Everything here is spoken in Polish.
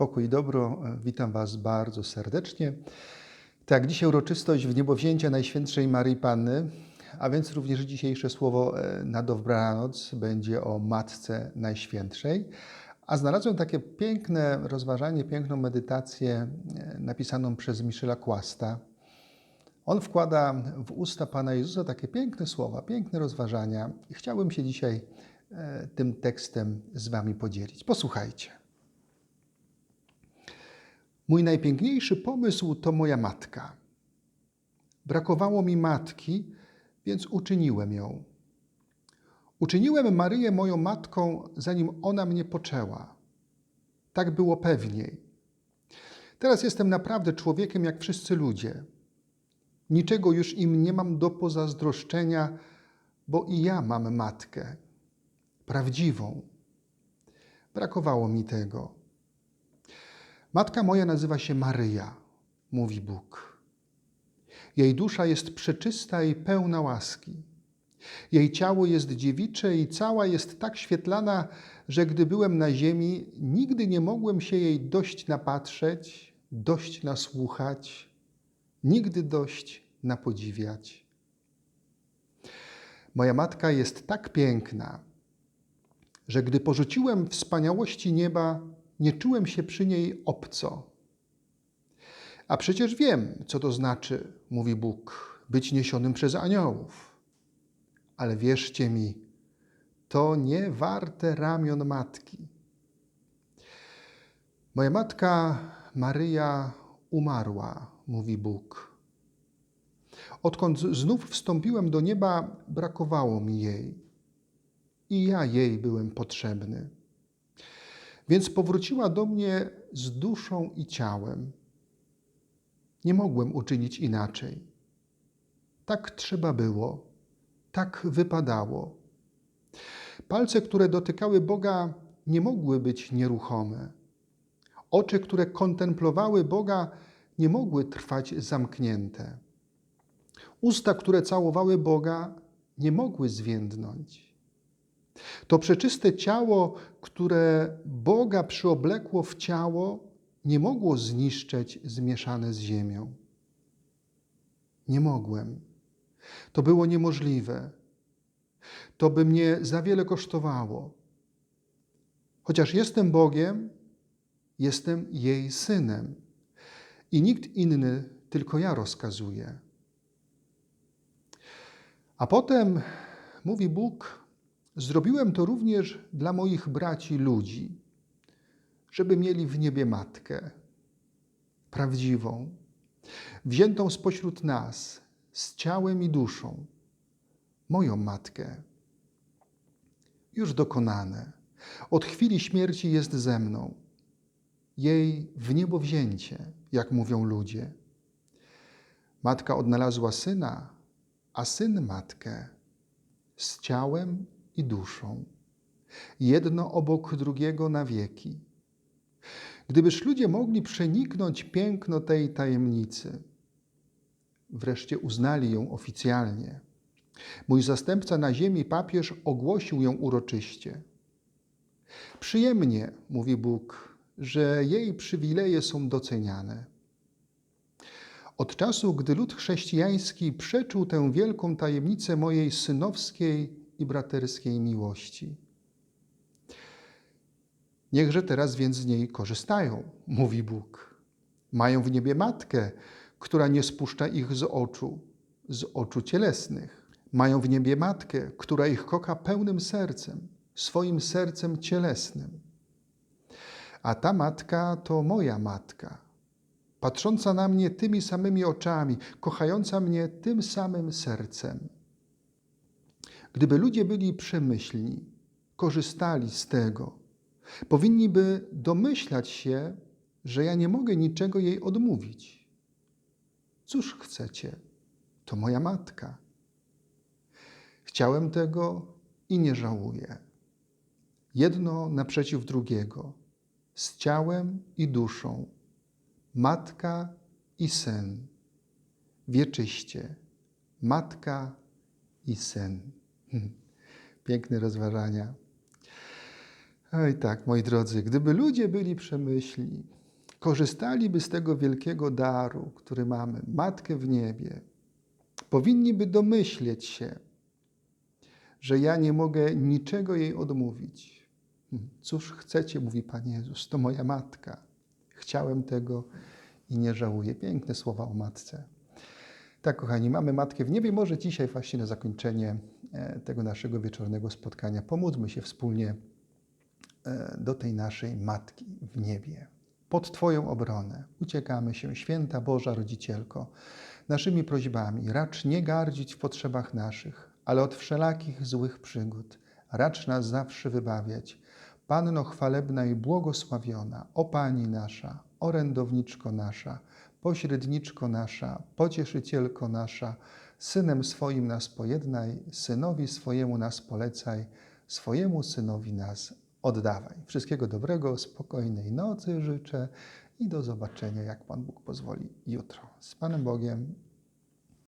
Pokój i dobro, witam Was bardzo serdecznie. Tak, dzisiaj uroczystość w niebowzięcia Najświętszej Maryi Panny, a więc również dzisiejsze słowo e, na dobranoc będzie o Matce Najświętszej. A znalazłem takie piękne rozważanie, piękną medytację e, napisaną przez Michela Kłasta. On wkłada w usta Pana Jezusa takie piękne słowa, piękne rozważania i chciałbym się dzisiaj e, tym tekstem z Wami podzielić. Posłuchajcie. Mój najpiękniejszy pomysł to moja matka. Brakowało mi matki, więc uczyniłem ją. Uczyniłem Maryję moją matką, zanim ona mnie poczęła. Tak było pewniej. Teraz jestem naprawdę człowiekiem jak wszyscy ludzie. Niczego już im nie mam do pozazdroszczenia, bo i ja mam matkę, prawdziwą. Brakowało mi tego. Matka moja nazywa się Maryja, mówi Bóg. Jej dusza jest przeczysta i pełna łaski. Jej ciało jest dziewicze i cała jest tak świetlana, że gdy byłem na ziemi, nigdy nie mogłem się jej dość napatrzeć, dość nasłuchać, nigdy dość napodziwiać. Moja matka jest tak piękna, że gdy porzuciłem wspaniałości nieba, nie czułem się przy niej obco. A przecież wiem, co to znaczy, mówi Bóg, być niesionym przez aniołów. Ale wierzcie mi, to nie warte ramion matki. Moja matka Maryja umarła, mówi Bóg. Odkąd znów wstąpiłem do nieba, brakowało mi jej. I ja jej byłem potrzebny. Więc powróciła do mnie z duszą i ciałem. Nie mogłem uczynić inaczej. Tak trzeba było, tak wypadało. Palce, które dotykały Boga, nie mogły być nieruchome. Oczy, które kontemplowały Boga, nie mogły trwać zamknięte. Usta, które całowały Boga, nie mogły zwiędnąć. To przeczyste ciało, które Boga przyoblekło w ciało, nie mogło zniszczeć zmieszane z ziemią. Nie mogłem. To było niemożliwe. To by mnie za wiele kosztowało. Chociaż jestem Bogiem, jestem jej synem. I nikt inny, tylko ja rozkazuje. A potem, mówi Bóg, zrobiłem to również dla moich braci ludzi, żeby mieli w niebie matkę, prawdziwą, wziętą spośród nas, z ciałem i duszą, moją matkę. Już dokonane. Od chwili śmierci jest ze mną. Jej w niebo wzięcie, jak mówią ludzie. Matka odnalazła syna, a syn matkę z ciałem i duszą, jedno obok drugiego na wieki. Gdybyż ludzie mogli przeniknąć piękno tej tajemnicy, wreszcie uznali ją oficjalnie. Mój zastępca na ziemi, papież, ogłosił ją uroczyście. Przyjemnie, mówi Bóg, że jej przywileje są doceniane. Od czasu, gdy lud chrześcijański przeczuł tę wielką tajemnicę mojej synowskiej i braterskiej miłości. Niechże teraz więc z niej korzystają, mówi Bóg. Mają w niebie matkę, która nie spuszcza ich z oczu, z oczu cielesnych. Mają w niebie matkę, która ich kocha pełnym sercem, swoim sercem cielesnym. A ta matka to moja matka, patrząca na mnie tymi samymi oczami, kochająca mnie tym samym sercem. Gdyby ludzie byli przemyślni, korzystali z tego, powinni by domyślać się, że ja nie mogę niczego jej odmówić. Cóż chcecie? To moja matka. Chciałem tego i nie żałuję. Jedno naprzeciw drugiego, z ciałem i duszą, matka i syn, wieczyście, matka i syn. Piękne rozważania. Oj tak, moi drodzy, gdyby ludzie byli przemyślni, korzystaliby z tego wielkiego daru, który mamy, Matkę w niebie, powinni by domyśleć się, że ja nie mogę niczego jej odmówić. Hmm, Cóż chcecie, mówi Pan Jezus, to moja matka. Chciałem tego i nie żałuję. Piękne słowa o matce. Tak, kochani, mamy Matkę w niebie. Może dzisiaj właśnie na zakończenie e, tego naszego wieczornego spotkania pomódlmy się wspólnie e, do tej naszej Matki w niebie. Pod Twoją obronę uciekamy się, święta Boża Rodzicielko, naszymi prośbami. Racz nie gardzić w potrzebach naszych, ale od wszelakich złych przygód. Racz nas zawsze wybawiać. Panno chwalebna i błogosławiona, o Pani nasza, orędowniczko nasza, pośredniczko nasza, pocieszycielko nasza, synem swoim nas pojednaj, synowi swojemu nas polecaj, swojemu synowi nas oddawaj. Wszystkiego dobrego, spokojnej nocy życzę i do zobaczenia, jak Pan Bóg pozwoli, jutro. Z Panem Bogiem.